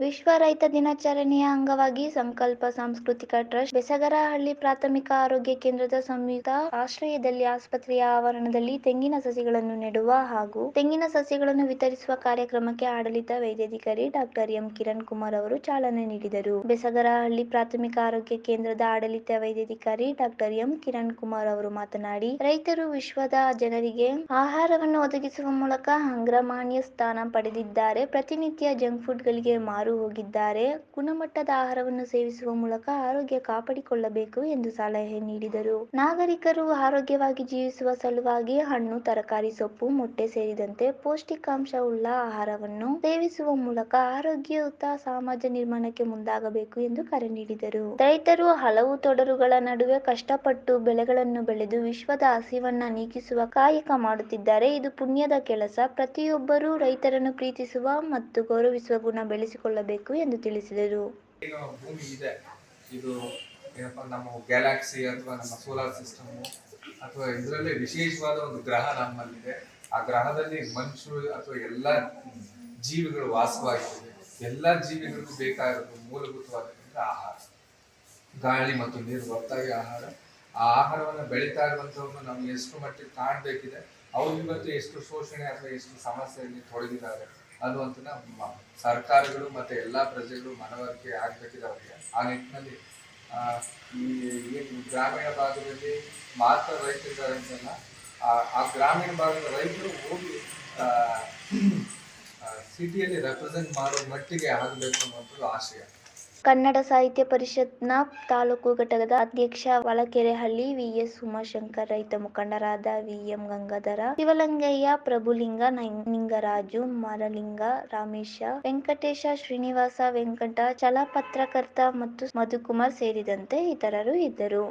ವಿಶ್ವ ರೈತ ದಿನಾಚರಣೆಯ ಅಂಗವಾಗಿ ಸಂಕಲ್ಪ ಸಾಂಸ್ಕೃತಿಕ ಟ್ರಸ್ಟ್ ಬೆಸಗರಹಳ್ಳಿ ಪ್ರಾಥಮಿಕ ಆರೋಗ್ಯ ಕೇಂದ್ರದ ಸಂಯುಕ್ತ ಆಶ್ರಯದಲ್ಲಿ ಆಸ್ಪತ್ರೆಯ ಆವರಣದಲ್ಲಿ ತೆಂಗಿನ ಸಸಿಗಳನ್ನು ನೆಡುವ ಹಾಗೂ ತೆಂಗಿನ ಸಸಿಗಳನ್ನು ವಿತರಿಸುವ ಕಾರ್ಯಕ್ರಮಕ್ಕೆ ಆಡಳಿತ ವೈದ್ಯಾಧಿಕಾರಿ ಡಾಕ್ಟರ್ ಎಂ ಕಿರಣ್ ಕುಮಾರ್ ಅವರು ಚಾಲನೆ ನೀಡಿದರು. ಬೆಸಗರಹಳ್ಳಿ ಪ್ರಾಥಮಿಕ ಆರೋಗ್ಯ ಕೇಂದ್ರದ ಆಡಳಿತ ವೈದ್ಯಾಧಿಕಾರಿ ಡಾಕ್ಟರ್ ಎಂ ಕಿರಣ್ ಕುಮಾರ್ ಅವರು ಮಾತನಾಡಿ, ರೈತರು ವಿಶ್ವದ ಜನರಿಗೆ ಆಹಾರವನ್ನು ಒದಗಿಸುವ ಮೂಲಕ ಅಗ್ರಮಾನ್ಯ ಸ್ಥಾನ ಪಡೆದಿದ್ದಾರೆ. ಪ್ರತಿನಿತ್ಯ ಜಂಕ್ ಫುಡ್ಗಳಿಗೆ ಮಾರು ಹೋಗಿದ್ದಾರೆ? ಗುಣಮಟ್ಟದ ಆಹಾರವನ್ನು ಸೇವಿಸುವ ಮೂಲಕ ಆರೋಗ್ಯ ಕಾಪಾಡಿಕೊಳ್ಳಬೇಕು ಎಂದು ಸಲಹೆ ನೀಡಿದರು. ನಾಗರಿಕರು ಆರೋಗ್ಯವಾಗಿ ಜೀವಿಸುವ ಸಲುವಾಗಿ ಹಣ್ಣು, ತರಕಾರಿ, ಸೊಪ್ಪು, ಮೊಟ್ಟೆ ಸೇರಿದಂತೆ ಪೌಷ್ಟಿಕಾಂಶವುಳ್ಳ ಆಹಾರವನ್ನು ಸೇವಿಸುವ ಮೂಲಕ ಆರೋಗ್ಯಯುತ ಸಮಾಜ ನಿರ್ಮಾಣಕ್ಕೆ ಮುಂದಾಗಬೇಕು ಎಂದು ಕರೆ ನೀಡಿದರು. ರೈತರು ಹಲವು ತೊಡರುಗಳ ನಡುವೆ ಕಷ್ಟಪಟ್ಟು ಬೆಳೆಗಳನ್ನು ಬೆಳೆದು ವಿಶ್ವದ ಹಸಿವನ್ನ ನೀಗಿಸುವ ಕಾಯಕ ಮಾಡುತ್ತಿದ್ದಾರೆ. ಇದು ಪುಣ್ಯದ ಕೆಲಸ. ಪ್ರತಿಯೊಬ್ಬರೂ ರೈತರನ್ನು ಪ್ರೀತಿಸುವ ಮತ್ತು ಗೌರವಿಸುವ ಗುಣ ಬೆಳೆಸಿಕೊಳ್ಳಬೇಕು ಎಂದು ತಿಳಿಸಿದರು. ಭೂಮಿ ಇದೆ. ಇದು ಏನಪ್ಪ, ನಮ್ಮ ಗ್ಯಾಲಾಕ್ಸಿ ಅಥವಾ ನಮ್ಮ ಸೋಲಾರ್ ಸಿಸ್ಟಮ್ ಅಥವಾ ಇದರಲ್ಲಿ ವಿಶೇಷವಾದ ಒಂದು ಗ್ರಹ ನಮ್ಮಲ್ಲಿದೆ. ಆ ಗ್ರಹದಲ್ಲಿ ಮನುಷ್ಯರು ಅಥವಾ ಎಲ್ಲ ಜೀವಿಗಳು ವಾಸವಾಗಿವೆ. ಎಲ್ಲ ಜೀವಿಗಳಿಗೂ ಬೇಕಾಗಿರೋದು ಮೂಲಭೂತವಾದಂತಹ ಆಹಾರ. ಗಾಳಿ ಮತ್ತು ನೀರು ಒತ್ತಾಗಿ ಆಹಾರ. ಆ ಆಹಾರವನ್ನು ಬೆಳೀತಾ ಇರುವಂತವ್ರನ್ನ ನಾವು ಎಷ್ಟು ಮಟ್ಟಿಗೆ ಕಾಣಬೇಕಿದೆ ಅವ್ರಿಗೆ ಇವತ್ತು ಎಷ್ಟು ಶೋಷಣೆ ಅಥವಾ ಎಷ್ಟು ಸಮಸ್ಯೆಯಲ್ಲಿ ತೊಡಗಿದ್ದಾರೆ ಅನ್ನುವಂಥನ್ನ ಮ- ಸರ್ಕಾರಗಳು ಮತ್ತೆ ಎಲ್ಲಾ ಪ್ರಜೆಗಳು ಮನವರಿಕೆ ಆಗ್ಬೇಕಿದೆ ಅವರಿಗೆ ಆ ನಿಟ್ಟಿನಲ್ಲಿ ಈ ಗ್ರಾಮೀಣ ಭಾಗದಲ್ಲಿ ಮಾತ್ರ ರೈತರಿದ್ದಾರೆ ಅಂತಲ್ಲ, ಆ- ಆ ಗ್ರಾಮೀಣ ಭಾಗದ ರೈತರು ಹೋಗಿ ಸಿಟಿಯಲ್ಲಿ ರೆಪ್ರೆಸೆಂಟ್ ಮಾಡೋ ಮಟ್ಟಿಗೆ ಆಗಬೇಕು ಅನ್ನುವಂಥದ್ದು ಆಶಯ. ಕನ್ನಡ ಸಾಹಿತ್ಯ ಪರಿಷತ್ನ ತಾಲೂಕು ಘಟಕದ ಅಧ್ಯಕ್ಷ ವಳಕೆರೆಹಳ್ಳಿ ವಿಎಸ್ ಉಮಾಶಂಕರ್, ರೈತ ಮುಖಂಡರಾದ ವಿಎಂ ಗಂಗಾಧರ, ಶಿವಲಿಂಗಯ್ಯ, ಪ್ರಭುಲಿಂಗ ನಿಂಗರಾಜು, ಮರಲಿಂಗ ರಾಮೇಶ, ವೆಂಕಟೇಶ ಶ್ರೀನಿವಾಸ, ವೆಂಕಟ ಚಲಪತ್ರಕರ್ತ ಮತ್ತು ಮಧುಕುಮಾರ್ ಸೇರಿದಂತೆ ಇತರರು ಇದ್ದರು.